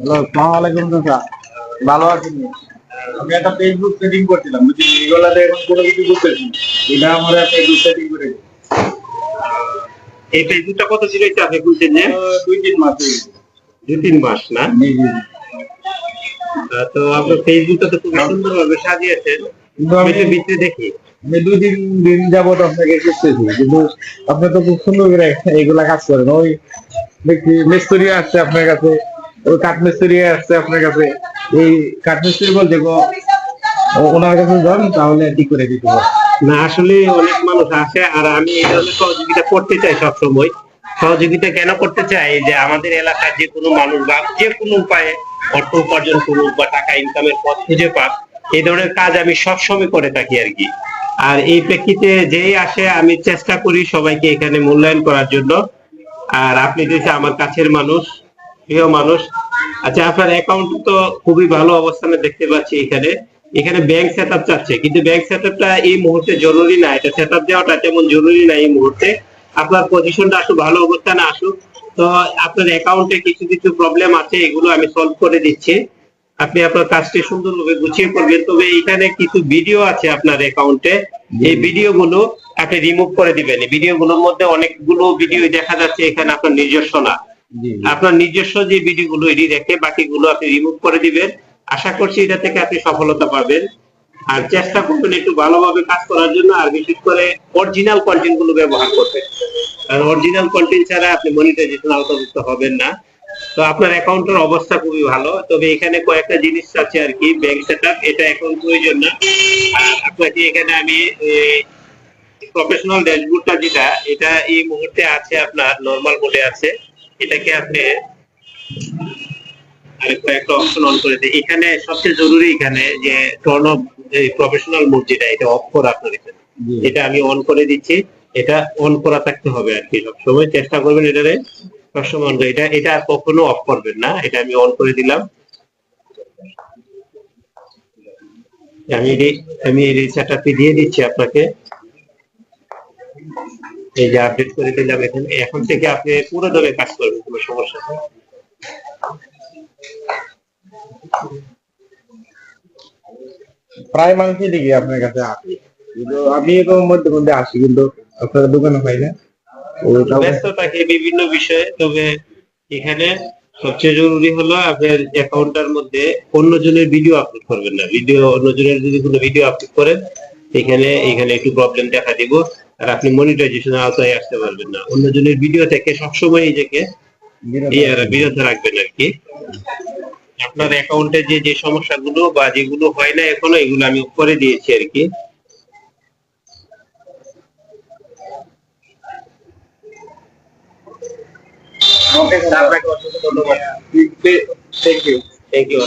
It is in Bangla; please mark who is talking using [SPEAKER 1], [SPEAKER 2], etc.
[SPEAKER 1] হ্যালো সালাম আলাইকুম চাচা। ভালো আছেন? আমি একটা ফেসবুক সেটিং করছিলাম বুঝলি? এগুলাতে এখন কোনো কিছু বুঝতেছি এটা আমার একটা ফেসবুক সেটিং করে
[SPEAKER 2] এই ফেসবুকটা কত ছিল এটা খুলছেন যে?
[SPEAKER 1] দুই তিন মাস
[SPEAKER 2] দুই তিন মাস না? তো আপনার ফেসবুকটা তো খুব সুন্দর ভাবে সাজিয়েছেন।
[SPEAKER 1] কিন্তু
[SPEAKER 2] আমি একটু ভিতরে দেখি।
[SPEAKER 1] আমি দুই তিন দিন যাবত আপনাকে খুঁজতেছি কিন্তু আপনি তো খুব সুন্দর করে এইগুলা কাজ করেন। ওই মিস্ত্রি আসছে আপনার কাছে ওই কাঠ মিস্ত্রি আসছে আপনার কাছে। এই কাঠ মিস্ত্রি বলতে ওনার কাছে যান, তাহলে ঠিক করে দিতে
[SPEAKER 2] না, আসলে অনেক মানুষ আসে, আর আমি এই ধরনের সহযোগিতা করতে চাই সবসময়। সহযোগিতা কেন করতে চাই? যে আমাদের এলাকায় যে কোনো মানুষ বা যে কোনো উপায়ে অর্থ উপার্জন করুক বা টাকা ইনকামের পথ খুঁজে পাক, এই ধরনের কাজ আমি সবসময় করে থাকি আর কি। আর এই প্রেক্ষিতে যেই আসে, আমি চেষ্টা করি সবাইকে এখানে মূল্যায়ন করার জন্য। আর আপনি যেহেতু আমার কাছের মানুষ। প্রিয় মানুষ আচ্ছা আপনার অ্যাকাউন্ট তো খুবই ভালো অবস্থানে দেখতে পাচ্ছি এখানে। এখানে ব্যাংক সেট আপ চাচ্ছে, কিন্তু ব্যাংক সেট আপটা এই মুহূর্তে জরুরি না। এটা সেট আপ দেওয়াটা তেমন জরুরি না এই মুহূর্তে। আপনার পজিশনটা আসুক, ভালো অবস্থানে আসুক। তো আপনার অ্যাকাউন্টে কিছু কিছু প্রবলেম আছে, এগুলো আমি সলভ করে দিচ্ছি। আপনি আপনার কাজটি সুন্দরভাবে গুছিয়ে করবেন। তবে এখানে কিছু ভিডিও আছে আপনার অ্যাকাউন্টে এই ভিডিওগুলো আপনি রিমুভ করে দিবেন। এই ভিডিওগুলোর মধ্যে অনেকগুলো ভিডিও দেখা যাচ্ছে, এখানে আপনার নিজস্ব না। আপনার নিজস্ব যে ভিডিওগুলো এটি রেখে বাকিগুলো আপনি রিমুভ করে দিবেন। আশা করছি এটা থেকে আপনি সফলতা পাবেন। আর চেষ্টা করবেন একটু ভালোভাবে কাজ করার জন্য, আর বিশেষ করে অরিজিনাল কন্টেন্টগুলো ব্যবহার করবেন। কারণ অরিজিনাল কন্টেন্ট ছাড়া আপনি মনিটাইজেশন আওতাভুক্ত হবেন না। তো আপনার অ্যাকাউন্টের অবস্থা খুবই ভালো। তবে এখানে কয়েকটা জিনিস আছে আর কি ব্যাংক সেট এটা এখন প্রয়োজন না। আপনাকে এখানে আমি প্রফেশনাল ড্যাশবোর্ডটা যেটা, এটা এই মুহূর্তে আছে আপনার নর্মাল মোডে আছে। এটাকে আপনি আরেক কয়েকটা অপশন অন করে দিই। এখানে সবচেয়ে জরুরি এখানে যে টর্ন অফ প্রফেশনাল মোড যেটা এটা অফ করা আপনার এখানে। এটা আমি অন করে দিচ্ছি। এটা অন করা থাকতে হবে আর কি সবসময়। চেষ্টা করবেন এটারে সবসময় এটা এটা আর কখনো অফ করবেন না। এটা আমি অন করে দিলাম। আমি আমি এই দিয়ে দিচ্ছি আপনাকে। এই যে আপডেট করে দিলাম এখানে এখন থেকে আপনি পুরো দমে কাজ করবেন কোনো সমস্যা নেই।
[SPEAKER 1] প্রায় মানুষই দেখি আপনার কাছে আসি। কিন্তু আমি মধ্যে মধ্যে আসি কিন্তু আপনার দোকানে পাই না।
[SPEAKER 2] ব্যস্ত থাকে বিভিন্ন বিষয়ে তবে এখানে সবচেয়ে জরুরি হলো আপনার অ্যাকাউন্টটার মধ্যে অন্যজনের ভিডিও আপলোড করবেন না। ভিডিও অন্যজনের যদি কোনো ভিডিও আপলোড করেন এখানে এখানে একটু প্রবলেম দেখা দিব। আর আপনি মনিটাইজেশন আওতায় আসতে পারবেন না। অন্যজনের ভিডিও থেকে সবসময় নিজেকে বিরত রাখবেন। আর কি। আপনার অ্যাকাউন্টে যে যে সমস্যাগুলো বা যেগুলো হয় না এখনও এগুলো আমি করে দিয়েছি আর কি।
[SPEAKER 1] আপনাকে অসংখ্য ধন্যবাদ। Thank you
[SPEAKER 2] thank you